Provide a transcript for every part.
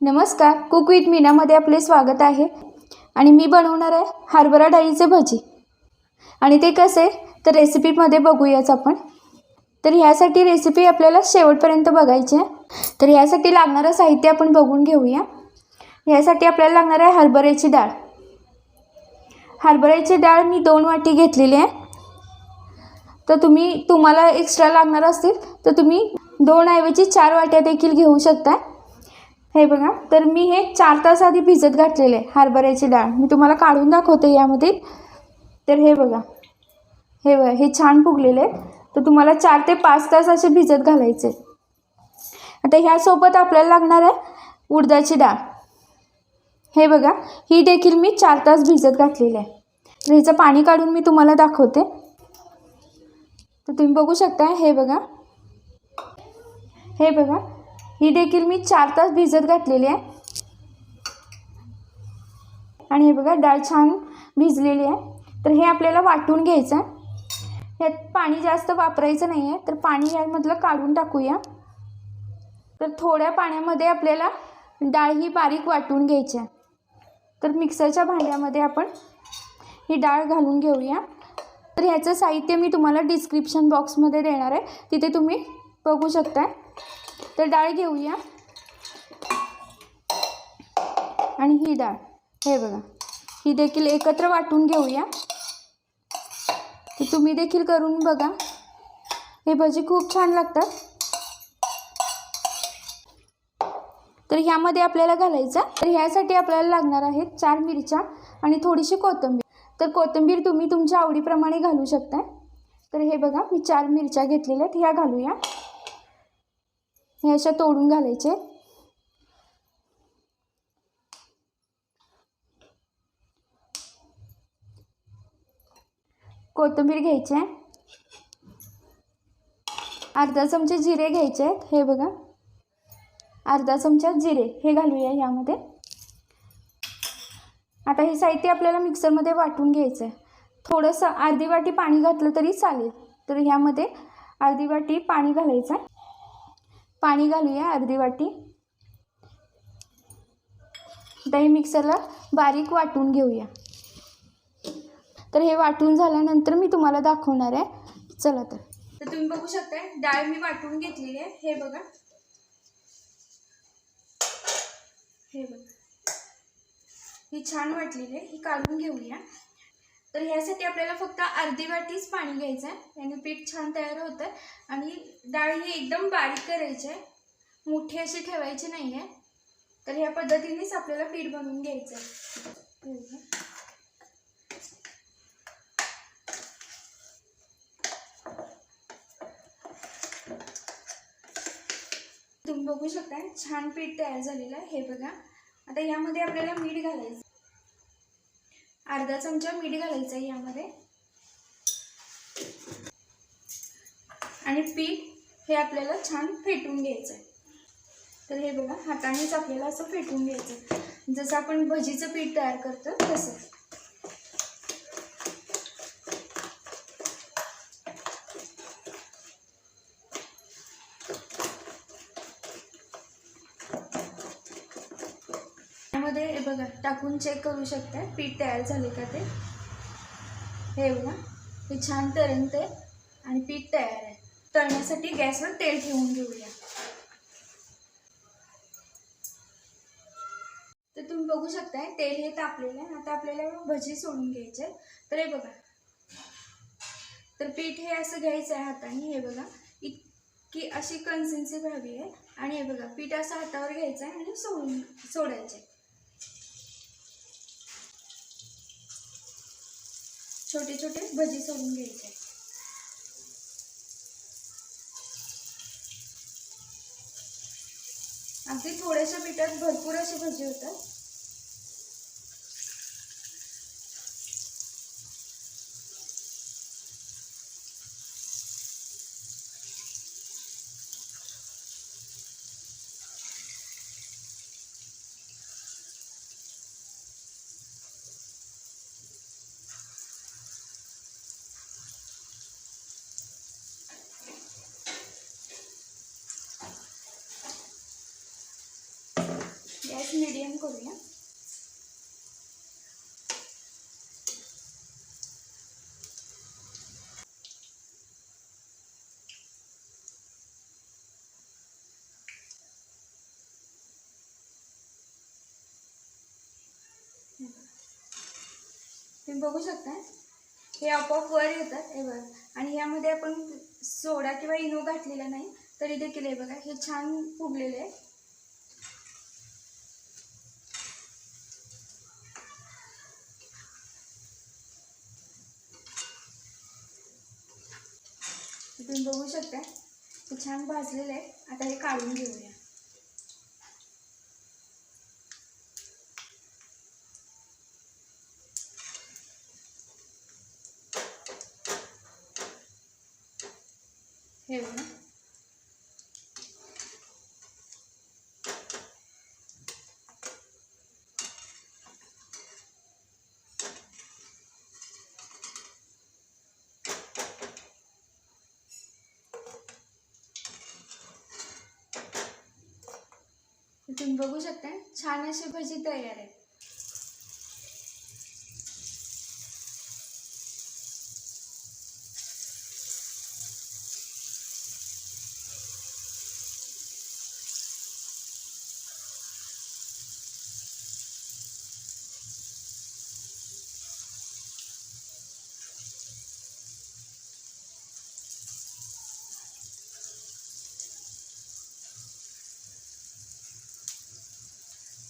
नमस्कार cook with मीनामध्ये आपले स्वागत आहे. आणि मी बनवणार आहे हरभरा डाळीचे भजी. आणि ते कसे? तर रेसिपीमध्ये बघूयाच आपण. तर ह्यासाठी रेसिपी आपल्याला शेवटपर्यंत बघायची आहे. तर ह्यासाठी लागणारं साहित्य आपण बघून घेऊया. ह्यासाठी आपल्याला लागणार आहे हरभऱ्याची डाळ. हरभऱ्याची डाळ मी दोन वाटी घेतलेली आहे. तर तुम्ही तुम्हाला एक्स्ट्रा लागणार असतील तर तुम्ही दोन ऐवजी चार वाट्या देखील घेऊ शकता हे बघा तर मी हे चार तास आधी भिजत घातलेले आहे हरभऱ्याची डाळ. मी तुम्हाला काढून दाखवते यामध्ये. तर हे बघा हे बघा हे छान फुगलेले आहेत. तर तुम्हाला चार ते पाच तास असे भिजत घालायचे. आता ह्यासोबत आपल्याला लागणार आहे उडदाची डाळ. हे बघा ही देखील मी चार तास भिजत घातलेली आहे. तर हिचं पाणी काढून मी तुम्हाला दाखवते. तर तुम्ही बघू शकता हे बघा. हे बघा ही देखील मी चार तास भिजत घातलेली आहे. आणि हे बघा डाळ छान भिजलेली आहे. तर हे आपल्याला वाटून घ्यायचं आहे. ह्यात पाणी जास्त वापरायचं नाही आहे तर पाणी यामधलं काढून टाकूया. तर थोड्या पाण्यामध्ये आपल्याला डाळ ही बारीक वाटून घ्यायची आहे. तर मिक्सरच्या भांड्यामध्ये आपण ही डाळ घालून घेऊया. तर ह्याचं साहित्य मी तुम्हाला डिस्क्रिप्शन बॉक्समध्ये देणार आहे. तिथे तुम्ही बघू शकता तर डाळ घेऊया. आणि ही डाळ. हे बघा. ही देखील एकत्र वाटून घेऊया. तुम्ही देखील करून बघा. हे भजी खूप छान लागतात. तर ह्यामध्ये आपल्याला घालायचं तर ह्यासाठी आपल्याला लागणार आहेत चार मिरच्या आणि थोडीशी कोथिंबीर. तर कोथिंबीर तुम्ही तुमच्या आवडीप्रमाणे घालू शकता तर हे बघा मी चार मिरच्या घेतलेल्या आहेत. ह्या घालूया. हे अशा तोडून घालायचे. कोथिंबीर घ्यायची. आहे अर्धा चमचे जिरे घ्यायचे आहेत. हे बघा. अर्धा चमचा जिरे हे घालूया यामध्ये. आता हे साहित्य आपल्याला मिक्सरमध्ये वाटून घ्यायचं आहे. थोडंसं अर्धी वाटी पाणी घातलं तरी चालेल. तर ह्यामध्ये अर्धी वाटी पाणी घालायचं आहे. पाणी घालूया अर्धी वाटी. दही मिक्सरला बारीक वाटून घेऊया. तर हे वाटून झाल्यानंतर मी तुम्हाला दाखवणार आहे. चला तर. तर तुम्ही बघू शकता डाळ मी वाटून घेतलेली आहे. हे बघा. हे बघा. ही छान वाटलेली आहे. ही काढून घेऊया. तर ह्यासाठी आपल्याला फक्त अर्धी वाटीच पाणी घ्यायचं आहे याने पीठ छान तयार होतं आहे आणि डाळ ही एकदम बारीक करायची आहे मोठी अशी ठेवायची नाही आहे तर ह्या पद्धतीनेच आपल्याला पीठ बनवून घ्यायचं आहे तुम्ही बघू शकता छान पीठ तयार झालेलं आहे. हे बघा. आता यामध्ये आपल्याला मीठ घालायचं. अर्धा चमचा मीठ घालायचं आहे यामध्ये. आणि पीठ हे आपल्याला छान फेटून घ्यायचं आहे. तर हे बघा हातानेच आपल्याला असं फेटून घ्यायचं जसं आपण भजीचं पीठ तयार करतो तसं. त्यामध्ये हे बघा टाकून चेक करू शकता पीठ तयार झाले का ते? हे बघा हे छान तरंगते आणि पीठ तयार आहे. तळण्यासाठी गॅसवर तेल ठेवून घेऊया. तर तुम्ही बघू शकताय तेल हे तापलेलं आहे. आता आपल्याला भजी सोडून घ्यायचे तर हे बघा. तर पीठ हे असं घ्यायचं आहे हाताने. हे बघा इतकी अशी कन्सिन्सी व्हावी आहे. आणि हे बघा पीठ असं हातावर घ्यायचं आहे आणि सोडून सोडायचे छोटे छोटे भजी सोडून घ्यायचे. अगदी थोड्याशा पिठात भरपूर असे भजी होतात. मीडियम करूया. तुम्ही बघू शकता हे आपोआप वर येतात हे बघ. आणि यामध्ये आपण सोडा किंवा इनो घातलेला नाही तरी देखील हे बघा हे छान फुगलेले आहे तुम्ही बघू शकता हे छान भाजलेलं आहे. आता हे काढून घेऊया हे बघा तुम्ही बघू शकता छान अशी भजी तयार आहे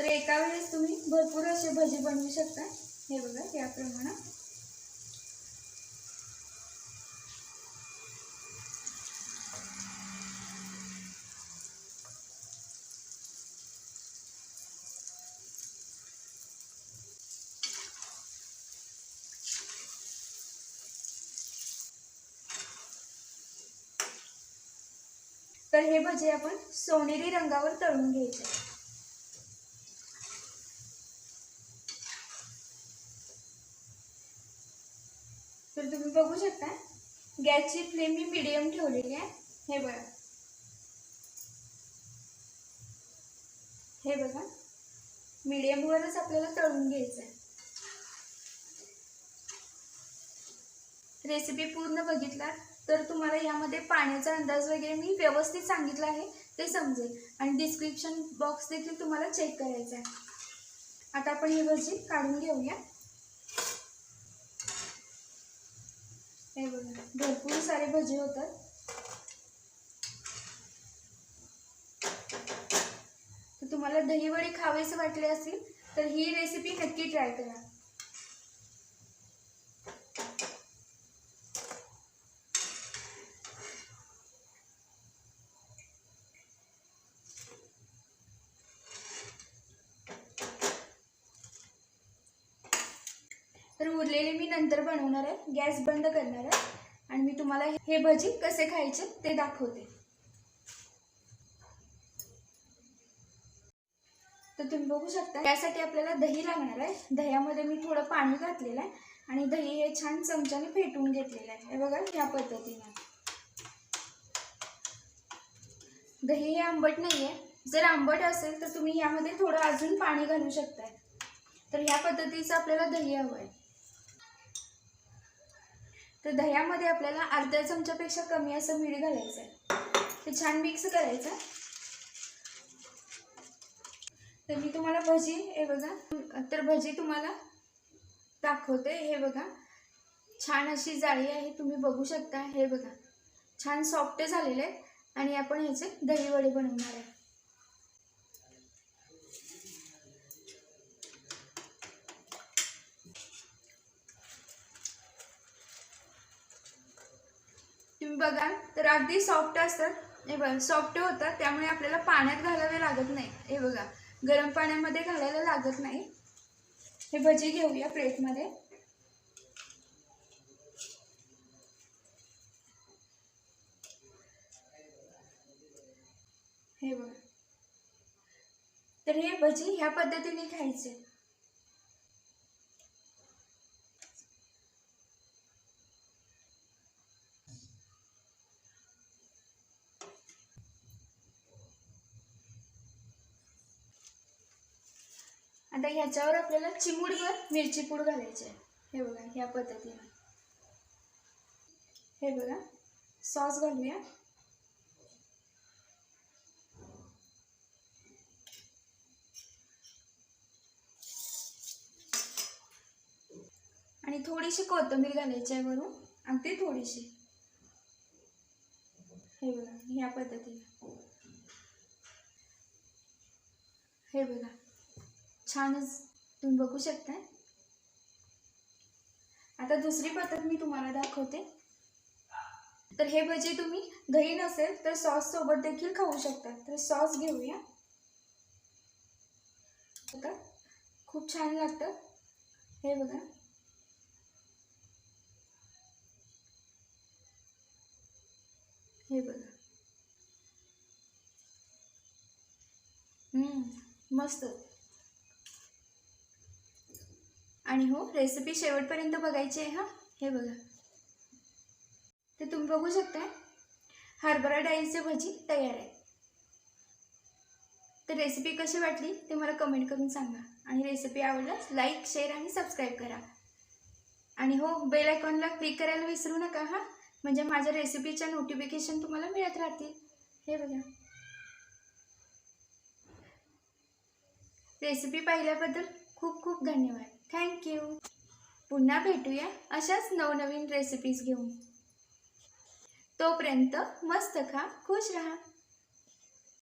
तर एका वेळेस तुम्ही भरपूर असे भजी बनवू शकता. हे बघा याप्रमाणे तर हे भजे आपण सोनेरी रंगावर तळून घ्यायचे. तर तुम्ही बघू शकता गॅसची फ्लेम मी मिडियम ठेवलेली आहे. हे बघा. हे बघा. मिडियमवरच आपल्याला तळून घ्यायचं आहे रेसिपी पूर्ण बघितला तर तुम्हाला यामध्ये पाण्याचा अंदाज वगैरे मी व्यवस्थित सांगितला आहे ते समजेल. आणि डिस्क्रिप्शन बॉक्स देखील तुम्हाला चेक करायचा आहे. आता आपण ही भजी काढून घेऊया. हे बघा भरपूर सारे भजे होतात. तर तुम्हाला दही वडे खावेसे वाटले असतील तर ही रेसिपी नक्की ट्राय करा. तर उरलेले मी नंतर बनवणार आहे. गॅस बंद करणार आहे. आणि मी तुम्हाला हे भजी कसे खायचे ते दाखवते. तर तुम्ही बघू शकता यासाठी आपल्याला दही लागणार आहे. दह्यामध्ये मी थोडं पाणी घातलेलं आहे. आणि दही हे छान चमच्याने फेटून घेतलेलं आहे. हे बघा ह्या पद्धतीने. दही हे आंबट नाही आहे जर आंबट असेल तर तुम्ही यामध्ये थोडं अजून पाणी घालू शकताय. तर ह्या पद्धतीचं आपल्याला दही हवं आहे तर दह्यामध्ये आपल्याला अर्ध्या चमच्यापेक्षा कमी असं मीठ घालायचं आहे ते छान मिक्स करायचं. तर मी तुम्हाला भजी हे बघा. तर भजी तुम्हाला दाखवते. हे बघा. छान अशी जाळी आहे तुम्ही बघू शकता. हे बघा. छान सॉफ्ट झालेले आहे आणि आपण ह्याचे दहीवडे बनवणार आहे. बघाल तर अगदी सॉफ्ट असतात. हे बघा सॉफ्ट होतात त्यामुळे आपल्याला पाण्यात घालावे लागत नाही हे बघा गरम पाण्यामध्ये घालायला लागत नाही. हे भजी घेऊया प्लेटमध्ये. हे बघा. तर हे भजी ह्या पद्धतीने खायचे. आता ह्याच्यावर आपल्याला चिमूडभर मिरची पूड घालायची आहे. हे बघा ह्या पद्धतीने. हे बघा सॉस घालूया. आणि थोडीशी कोथिंबीर घालायची आहे वरून अगदी थोडीशी. हे बघा ह्या पद्धतीने. हे बघा. छानच तुम्ही बघू शकताय. आता दुसरी पद्धत मी तुम्हाला दाखवते. तर हे भजी तुम्ही दही नसेल तर सॉस सोबत देखील खाऊ शकता. तर सॉस घेऊया. आता खूप छान लागतं. हे बघा. हे बघा. हम्म, मस्त. आणि हो रेसिपी शेवटपर्यंत बघायची आहे हां? हे बघा. ते तुम्ही बघू शकता हरभरा डाळीचे भजी तयार आहे. तर रेसिपी कशी वाटली ते मला कमेंट करून सांगा. आणि रेसिपी आवडल्यास लाईक शेअर आणि सबस्क्राईब करा. आणि हो बेल आयकॉनला क्लिक करायला विसरू नका हां? म्हणजे माझ्या रेसिपीच्या नोटिफिकेशन तुम्हाला मिळत राहतील. हे बघा. रेसिपी पाहिल्याबद्दल खूप खूप धन्यवाद. थँक्यू पुन्हा भेटूया अशाच नवनवीन रेसिपीज घेऊन. तोपर्यंत मस्त खा खुश राहा.